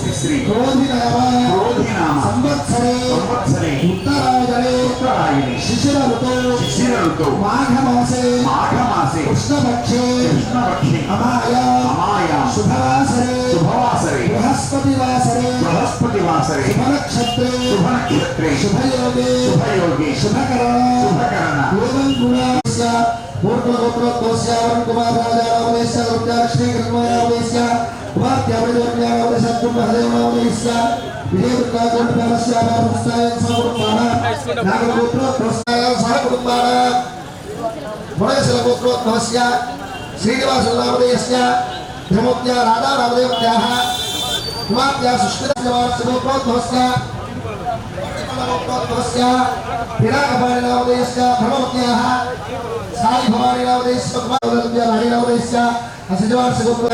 స్వస్తి శ్రీ క్రోధినామ. సంవత్సరే సంవత్సరే. ఉత్తరాయణే ఉత్తరాయణే శిశిర ఋతు శిశిర ఋతువు మాఘమాసే. మాఘమాసే. కృష్ణపక్షే. కృష్ణపక్షి. అమాయ. అమాయ. శుభవాసరే. శుభవాసరే. బృహస్పతి వాసరే బృహస్పతి వాసరే శుభనక్షత్రే. శుభ నక్షత్రే శుభయోగే. శుభయోగి. శుభకరణ. శుభకరణ. ఏవం గుణాస్య పూర్వగోత్రోత్వస్య వరుణకుమారాజానామదేశ్య లక్ష్మీకృష్ణమాయామదేశ్య కుమార్త్యామదేవ్యానామదేశ మహదేవనామదేశ్య విజయదుర్గాగోత్రస్య భారతస్థాయ సహకుటుంబాన నాగగోత్రోత్వస్య సహకుటుంబాన మునయశల గోత్రోత్వస్య శ్రీనివాసనామదేశ్య ధర్మోత్య రాధానామదేవ్యాः కుమార్త్యా సుష్మితస్య గోత్రోత్వస్య स्य विरागपाणिनामदेशस्य भगवत्याः साई भवानीनामदेशस्य कुमारवदन्त्या राणीनामदेशस्य అసజవార్షగోపుర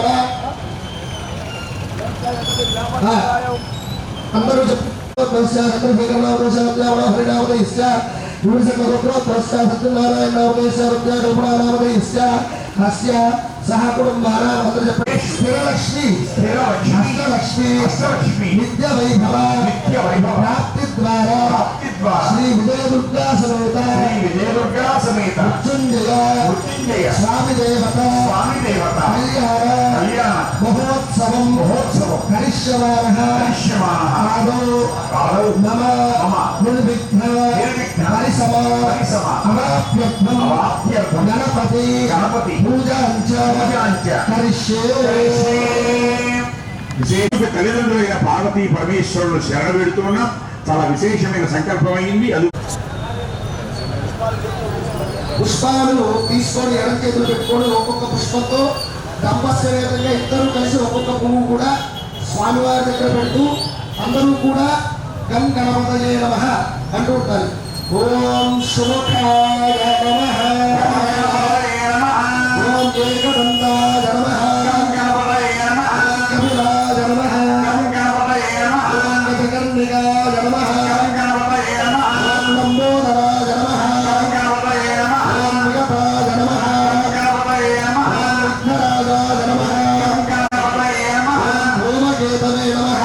అందరూ చెప్పారు హరినామదేశ్య సత్యనారాయణనామదేశ్య హస్య సహ కుటుంబానాం అందరూ చెప్పండి స్థిరలక్ష్మి స్థిరలక్ష్మి అష్టలక్ష్మి అష్టలక్ష్మి నిత్య వైభవ నిత్య వైభవ ప్రాప్తి ద్వారా శ్రీ విజయ దుర్గా సమేత శ్రీ విజయదుర్గా సమేత. మృత్యుంజయ మృత్యుంజయ స్వామి దేవత స్వామి దేవత కళ్యాణ కళ్యాణ. మహోత్సవం మహోత్సవం. కరిష్యమాణ దృశ్యమాన ఆదో కాలౌ మమ మమ నిర్విఘ్న నిర్విఘ్న. పరిసమ పరిసమ. అవాప్యర్థం అవాప్యర్థం. గణపతి గణపతి. పూజాంచ పూజాంచ. కరిష్యే. విశేష తల్లిదండ్రులైన పార్వతీ పరమేశ్వరులు శరణ పెడుతున్నాం చాలా విశేషమైన సంకల్పమైంది. అది పుష్పాలను తీసుకొని ఎడం చేతులు పెట్టుకొని ఒక్కొక్క పుష్పంతో దంపస్యవేతంగా ఇద్దరు కలిసి ఒక్కొక్క పువ్వు కూడా స్వామివారి దగ్గర పెడుతూ అందరూ కూడా గం గణపతయే నమ అంటూ ఉంటారు. ఓం శుభకాయ నమ. ఓం Amém.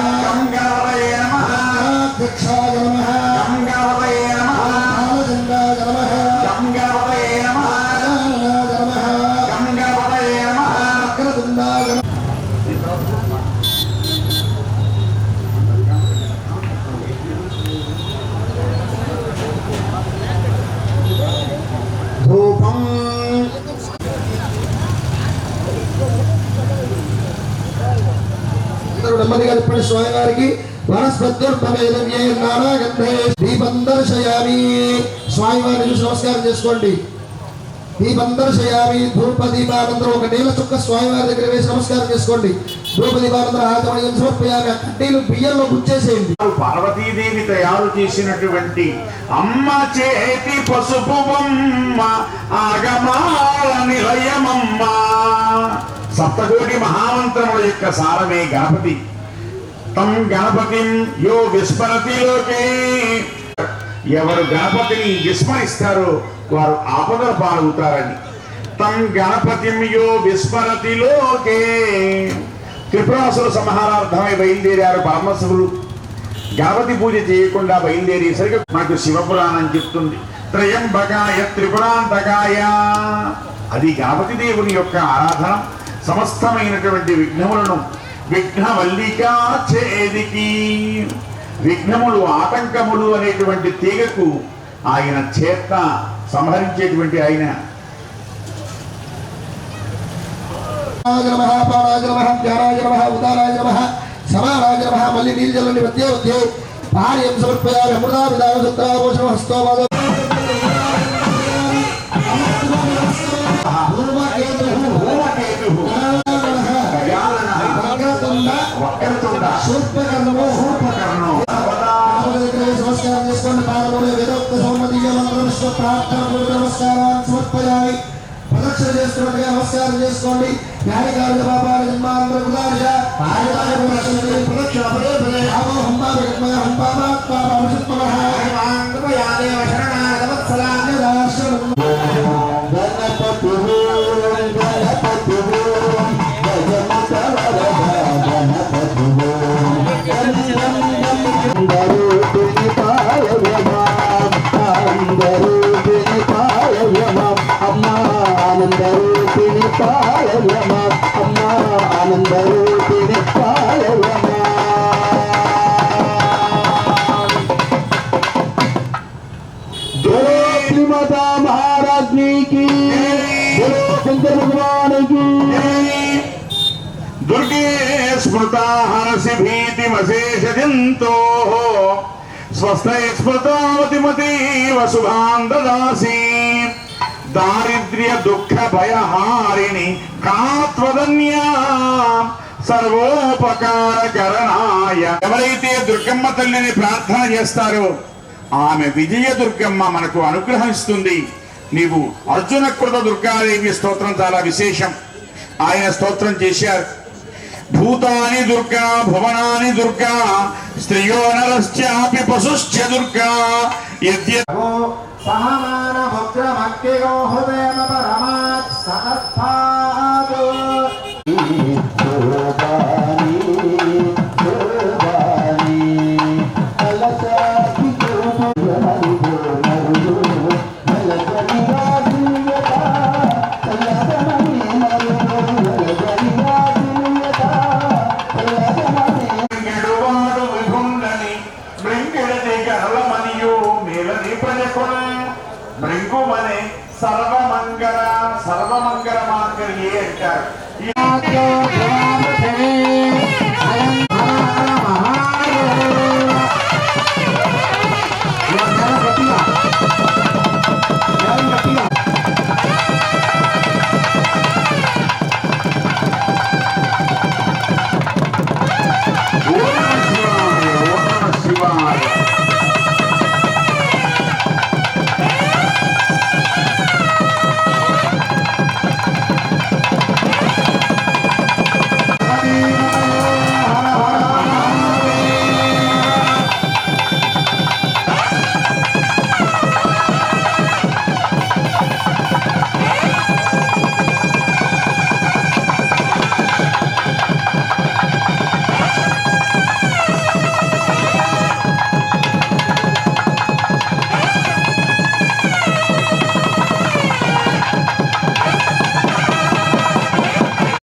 నెమ్మదిగా తిప్పండి స్వామివారికి వారికి నానాగంధే దీపం దర్శయామి స్వామివారిని చూసి నమస్కారం చేసుకోండి. దీపం దర్శయామి ధూప దీపానందరం ఒక నీళ్ళ చుక్క స్వామివారి దగ్గర వేసి నమస్కారం చేసుకోండి. ధూప దీపానందరం ఆచమణీయం సమర్పయామి. ఆ కడ్డీలు బియ్యంలో గుచ్చేసేయండి. పార్వతీదేవి తయారు చేసినటువంటి అమ్మ చేతి పసుపు బొమ్మ ఆగమాల నిలయమమ్మ. సప్తకోటి మహామంత్రముల యొక్క సారమే గణపతి. తం గణపతిం యో విస్మరతి లోకే. ఎవరు గణపతిని విస్మరిస్తారో వారు ఆపదల పాలవుతారని. తం గణపతిం యో విస్మరతి లోకే. త్రిపురాసుర సంహారార్థమై బయలుదేరారు పరమశివులు. గణపతి పూజ చేయకుండా బయలుదేరేసరికి మనకు శివపురాణం చెప్తుంది. త్రయంబకాయ త్రిపురాంతకాయ. అది గణపతి దేవుని యొక్క ఆరాధన. సమస్తమైనటువంటి విఘ్నములను విఘ్నవల్లికా చేదికి విఘ్నములు ఆటంకములు అనేటువంటి తీగకు ఆయన చేత సంహరించేటువంటి ఆయన. రాజ సమారాజ మళ్ళీ నీళ్ళు చల్లండి మధ్య మధ్య పార్యం సమర్పయామి అమృతా వక్రతుండ, శూర్పకర్ణము శూర్పకర్ణో, నమస్కారం చేసుకోండి. పాదములు వేదోక్త సౌమదీయ మంత్ర విశ్వ ప్రార్థన పూర్వక నమస్కారాన్ని సమర్పయామి ప్రదక్షిణ నమస్కారం చేసుకోండి. పాపాల జన్మాంధ్ర దుర్గే స్మృతాహరసి భీతిమశేషజంతో స్వస్థై స్మృతావతిమతీవ శుభాం దాసి దారిద్ర్య దుఃఖ భయహారిణి కాత్వదన్యా. సర్వోపకారకరణాయ. ఎవరైతే దుర్గమ్మ తల్లిని ప్రార్థన చేస్తారో ఆమె విజయ దుర్గమ్మ మనకు అనుగ్రహిస్తుంది. నీవు అర్జున కృత దుర్గాదేవి స్తోత్రం చాలా విశేషం. ఆయన స్తోత్రం చేశారు. భూతాని దుర్గా భువనాని దుర్గా స్త్రియో నరశ్చాపి పశుశ్చ దుర్గా యద్య సహమాన భక్తి హృదయమ పరమాత్ సతత్పాదు